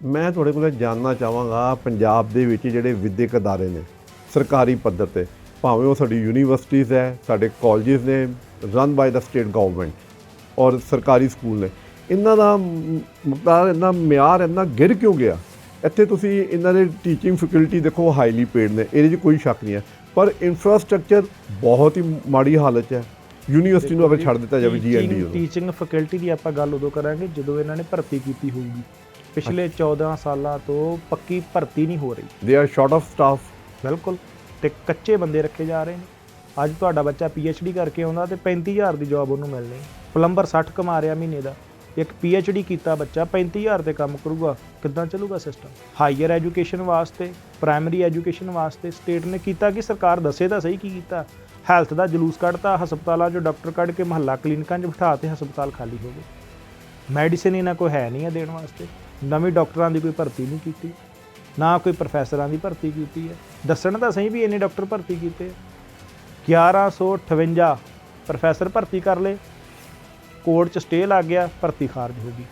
ਮੈਂ ਤੁਹਾਡੇ ਕੋਲ ਜਾਣਨਾ ਚਾਹਾਂਗਾ ਪੰਜਾਬ ਦੇ ਵਿੱਚ ਜਿਹੜੇ ਵਿਦਿਅਕ ਅਦਾਰੇ ਨੇ ਸਰਕਾਰੀ ਪੱਧਰ ਤੇ ਭਾਵੇਂ ਉਹ ਸਾਡੀ ਯੂਨੀਵਰਸਿਟੀਜ਼ ਹੈ ਸਾਡੇ ਕਾਲਜਿਸ ਨੇ run by the state government ਔਰ ਸਰਕਾਰੀ ਸਕੂਲ ਨੇ ਇਹਨਾਂ ਦਾ ਮਕਦਾਰ ਇੰਨਾ ਮਿਆਰ ਇੰਨਾ ਗਿਰ ਕਿਉਂ ਗਿਆ? ਇੱਥੇ ਤੁਸੀਂ ਇਹਨਾਂ ਦੇ ਟੀਚਿੰਗ ਫੈਕਲਟੀ ਦੇਖੋ ਹਾਈਲੀ ਪੇਡ ਨੇ ਇਹਦੇ 'ਚ ਕੋਈ ਸ਼ੱਕ ਨਹੀਂ ਹੈ ਪਰ ਇਨਫਰਾਸਟ੍ਰਕਚਰ ਬਹੁਤ ਹੀ ਮਾੜੀ ਹਾਲਤ 'ਚ ਹੈ। ਯੂਨੀਵਰਸਿਟੀ ਨੂੰ ਅਗਰ ਛੱਡ ਦਿੱਤਾ ਜਾਵੇ ਜੀਐਨਡੀ ਨੂੰ। ਟੀਚਿੰਗ ਫੈਕਲਟੀ ਦੀ ਆਪਾਂ ਗੱਲ ਉਦੋਂ ਕਰਾਂਗੇ ਜਦੋਂ ਇਹਨਾਂ ਨੇ ਭਰਤੀ ਕੀਤੀ ਹੋਊਗੀ। ਪਿਛਲੇ 14 ਸਾਲਾਂ ਤੋਂ ਪੱਕੀ ਭਰਤੀ ਨਹੀਂ ਹੋ ਰਹੀ। They are short of staff ਬਿਲਕੁਲ। ਤੇ ਕੱਚੇ ਬੰਦੇ ਰੱਖੇ ਜਾ ਰਹੇ ਨੇ। ਅੱਜ ਤੁਹਾਡਾ ਬੱਚਾ ਡੀ ਕਰਕੇ ਆਉਂਦਾ ਤੇ 35000 ਦੀ ਜੌਬ ਉਹਨੂੰ ਮਿਲਣੀ। ਪਲੰਬਰ 60 ਕਮਾ ਰਿਹਾ ਮਹੀਨੇ ਦਾ। ਇੱਕ ਡੀ ਕੀਤਾ ਬੱਚਾ 35000 ਤੇ ਕੰਮ ਕਰੂਗਾ। ਕਿੱਦਾਂ ਚੱਲੂਗਾ ਸਿਸਟਮ ਹਾਇਰ ਐਜੂਕੇਸ਼ਨ ਵਾਸਤੇ ਪ੍ਰਾਇਮਰੀ ਐਜੂਕੇਸ਼ਨ ਵਾਸਤੇ ਸਟੇਟ ਨੇ ਕੀਤਾ ਕਿ ਸਰਕਾਰ ਦੱਸੇ ਤਾਂ ਸਹੀ ਕੀ ਕੀਤਾ? ਹੈਲਥ ਦਾ ਜਲੂਸ ਕੱਢਤਾ ਹਸਪਤਾਲਾਂ 'ਚੋਂ ਡਾਕਟਰ ਕੱਢ ਕੇ ਮਹੱਲਾ ਕਲੀਨਿਕਾਂ 'ਚ ਬਿਠਾ ਤੇ ਹਸਪਤਾਲ ਖਾਲੀ ਹੋ ਗਏ। ਮੈਡੀਸਿਨ ਇਹਨਾਂ ਕੋਲ ਹੈ ਨਹੀਂ ਹੈ ਦੇਣ ਵਾਸਤੇ। ਨਵੀਂ ਡਾਕਟਰਾਂ ਦੀ ਕੋਈ ਭਰਤੀ ਨਹੀਂ ਕੀਤੀ, ਨਾ ਕੋਈ ਪ੍ਰੋਫੈਸਰਾਂ ਦੀ ਭਰਤੀ ਕੀਤੀ ਹੈ। ਦੱਸਣ ਤਾਂ ਸਹੀ ਵੀ ਇੰਨੇ ਡਾਕਟਰ ਭਰਤੀ ਕੀਤੇ ਆ। 1158 ਪ੍ਰੋਫੈਸਰ ਭਰਤੀ ਕਰ ਲਏ। ਕੋਰਟ 'ਚ ਸਟੇ ਲੱਗ ਗਿਆ, ਭਰਤੀ ਖਾਰਜ ਹੋ ਗਈ।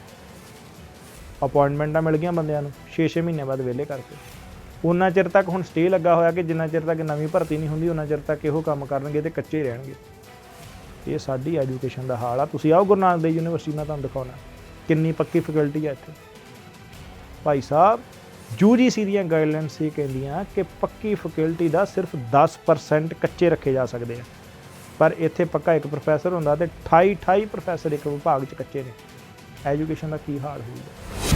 ਅਪਾਇੰਟਮੈਂਟਾਂ ਮਿਲ ਗਈਆਂ ਬੰਦਿਆਂ ਨੂੰ 6-6 ਮਹੀਨੇ ਬਾਅਦ ਵਿਹਲੇ ਕਰਕੇ। ਉਹਨਾਂ ਚਿਰ ਤੱਕ ਹੁਣ ਸਟੇ ਲੱਗਾ ਹੋਇਆ ਕਿ ਜਿੰਨਾ ਚਿਰ ਤੱਕ ਨਵੀਂ ਭਰਤੀ ਨਹੀਂ ਹੁੰਦੀ, ਉਹਨਾਂ ਚਿਰ ਤੱਕ ਇਹੋ ਕੰਮ ਕਰਨਗੇ ਤੇ ਕੱਚੇ ਰਹਿਣਗੇ। ਇਹ ਸਾਡੀ ਐਜੂਕੇਸ਼ਨ ਦਾ ਹਾਲ ਆ। ਤੁਸੀਂ ਆਓ ਗੁਰੂ ਨਾਨਕ ਦੇਵ ਯੂਨੀਵਰਸਿਟੀ ਨਾਲ ਤੁਹਾਨੂੰ ਦਿਖਾਉਣਾ। ਕਿੰਨੀ ਪੱਕੀ ਫੈਕਲਟੀ ਆ ਇੱਥੇ। ਭਾਈ ਸਾਹਿਬ ਯੂਜੀਸੀ ਦੀਆਂ ਗਾਈਡਲਾਈਨਸ ਇਹ ਕਹਿੰਦੀਆਂ ਕਿ ਪੱਕੀ ਫੈਕਲਟੀ ਦਾ ਸਿਰਫ 10% ਕੱਚੇ ਰੱਖੇ ਜਾ ਸਕਦੇ ਆ। ਪਰ ਇੱਥੇ ਪੱਕਾ ਇੱਕ ਪ੍ਰੋਫੈਸਰ ਹੁੰਦਾ ਤੇ 28 28 ਪ੍ਰੋਫੈਸਰ ਇੱਕ ਵਿਭਾਗ 'ਚ ਕੱਚੇ ਨੇ। ਐਜੂਕੇਸ਼ਨ ਦਾ ਕੀ ਹਾਲ ਹੋਊਗਾ?